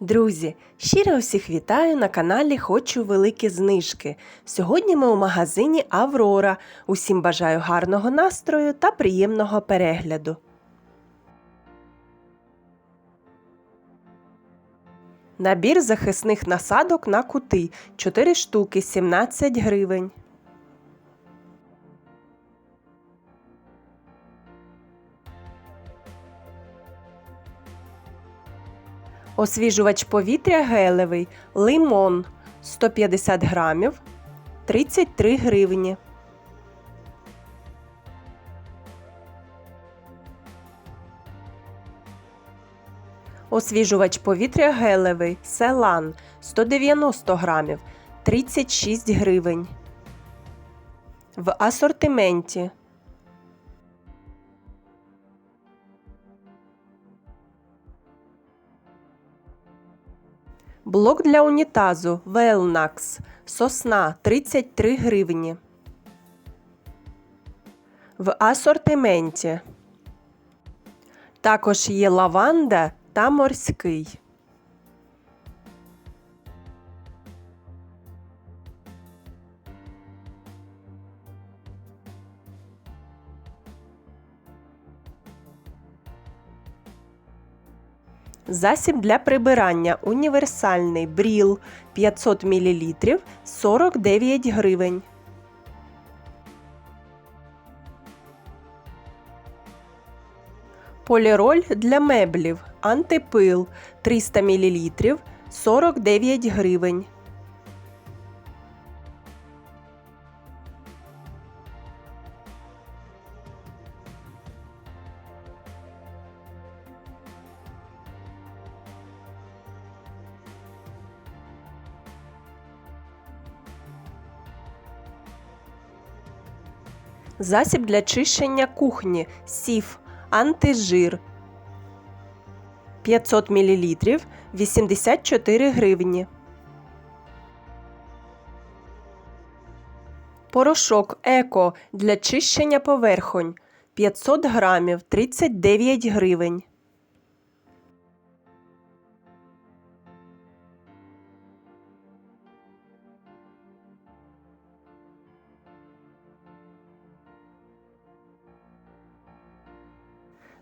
Друзі, щиро усіх вітаю на каналі Хочу великі знижки. Сьогодні ми у магазині Аврора. Усім бажаю гарного настрою та приємного перегляду. Набір захисних насадок на кути 4 штуки 17 гривень. Освіжувач повітря гелевий лимон 150 грамів 33 гривні. Освіжувач повітря гелевий селан 190 грамів 36 гривень. В асортименті Блок для унітазу Велнакс. Сосна 33 гривні. В асортименті. Також є лаванда та морський. Засіб для прибирання універсальний бріл 500 мл 49 гривень. Поліроль для меблів антипил 300 мл 49 гривень. Засіб для чищення кухні сів, антижир 500 мл 84 гривні. Порошок еко для чищення поверхонь 500 грамів 39 гривень.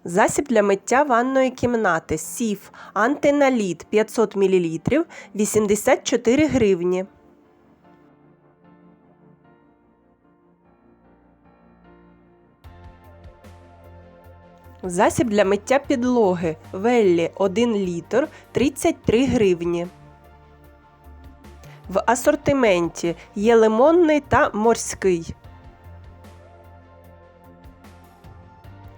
Засіб для миття ванної кімнати Сіф антиналіт 500 мл 84 гривні. Засіб для миття підлоги Веллі 1 літр 33 гривні. В асортименті є лимонний та морський.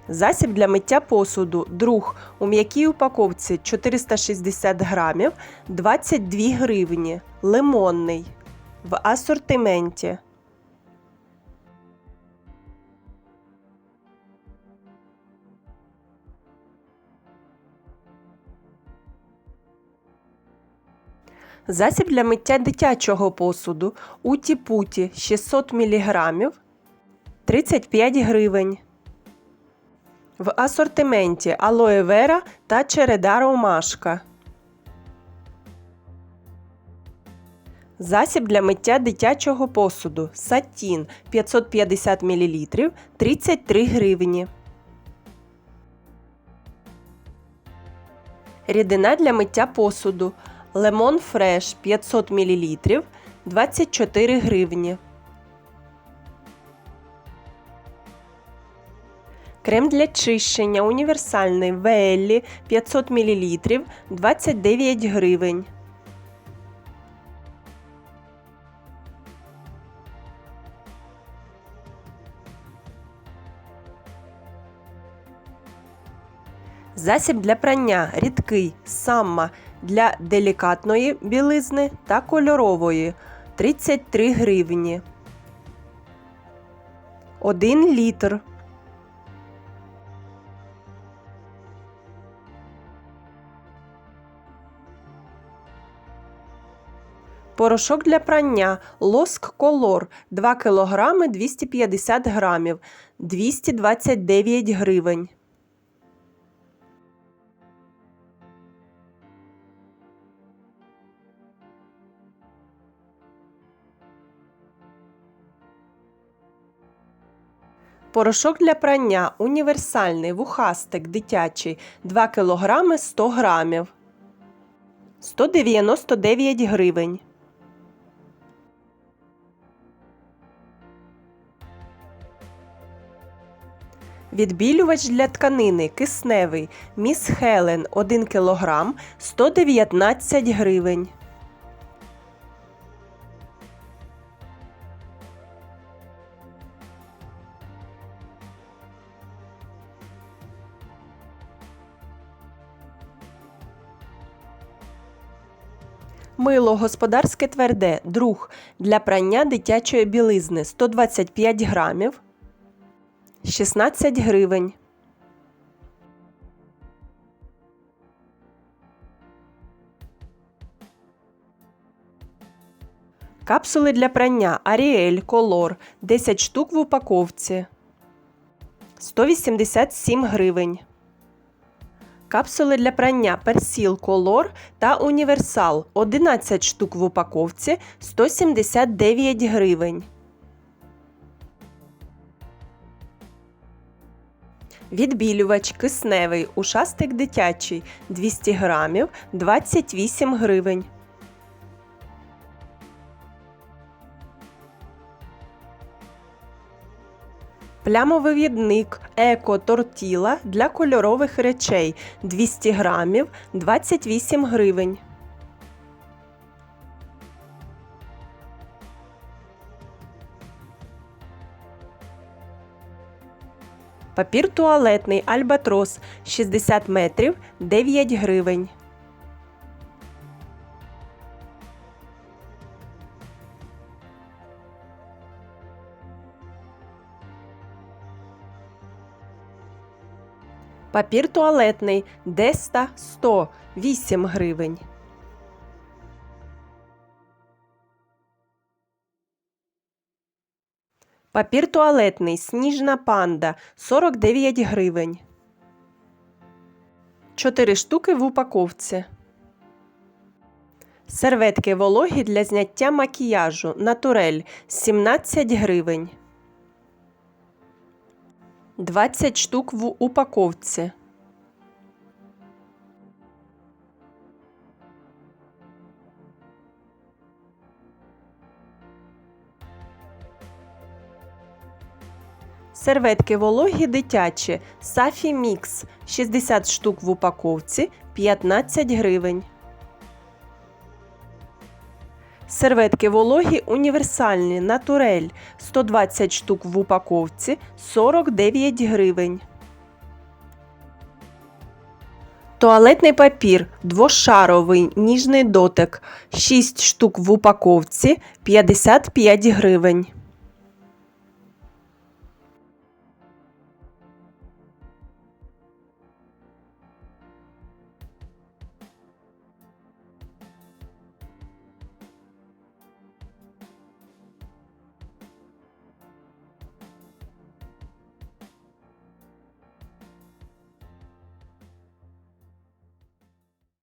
Засіб для миття посуду друг у м'якій упаковці 460 грамів 22 гривні. Лимонний. В асортименті. Засіб для миття дитячого посуду Уті-путі 600 мг 35 гривень. В асортименті алоє вера та череда ромашка. Засіб для миття дитячого посуду Сатін 550 мл 33 гривні. Рідина для миття посуду Лемон Фреш 500 мл 24 гривні. Крем для чищення універсальний Веллі 500 мл 29 гривень. Засіб для прання рідкий самма для делікатної білизни та кольорової 33 гривні. 1 літр. порошок для прання, лоск колор 2 кг 250 г 229 гривень. Порошок для прання універсальний вухастик дитячий 2 кг 100 г 199 гривень. Відбілювач для тканини кисневий Міс Хелен 1 кг 119 гривень. Мило господарське тверде, друг для прання дитячої білизни 125 грамів 16 гривень. Капсули для прання Аріель Колор 10 штук в упаковці 187 гривень. Капсули для прання Персіл Колор та Універсал 11 штук в упаковці 179 гривень. Відбілювач кисневий ушастик дитячий 200 грамів 28 гривень. Плямовивідник Еко Тортіла для кольорових речей 200 грамів 28 гривень. Папір туалетний Альбатрос 60 метрів 9 гривень. Папір туалетний Деста 100 8 гривень. Папір туалетний Сніжна панда 49 гривень. 4 штуки в упаковці. Серветки вологі для зняття макіяжу Натурель 17 гривень. 20 штук в упаковці. Серветки вологі дитячі Сафі Мікс 60 штук в упаковці 15 гривень. Серветки вологі універсальні натурель 120 штук в упаковці 49 гривень. Туалетний папір двошаровий ніжний дотик 6 штук в упаковці 55 гривень.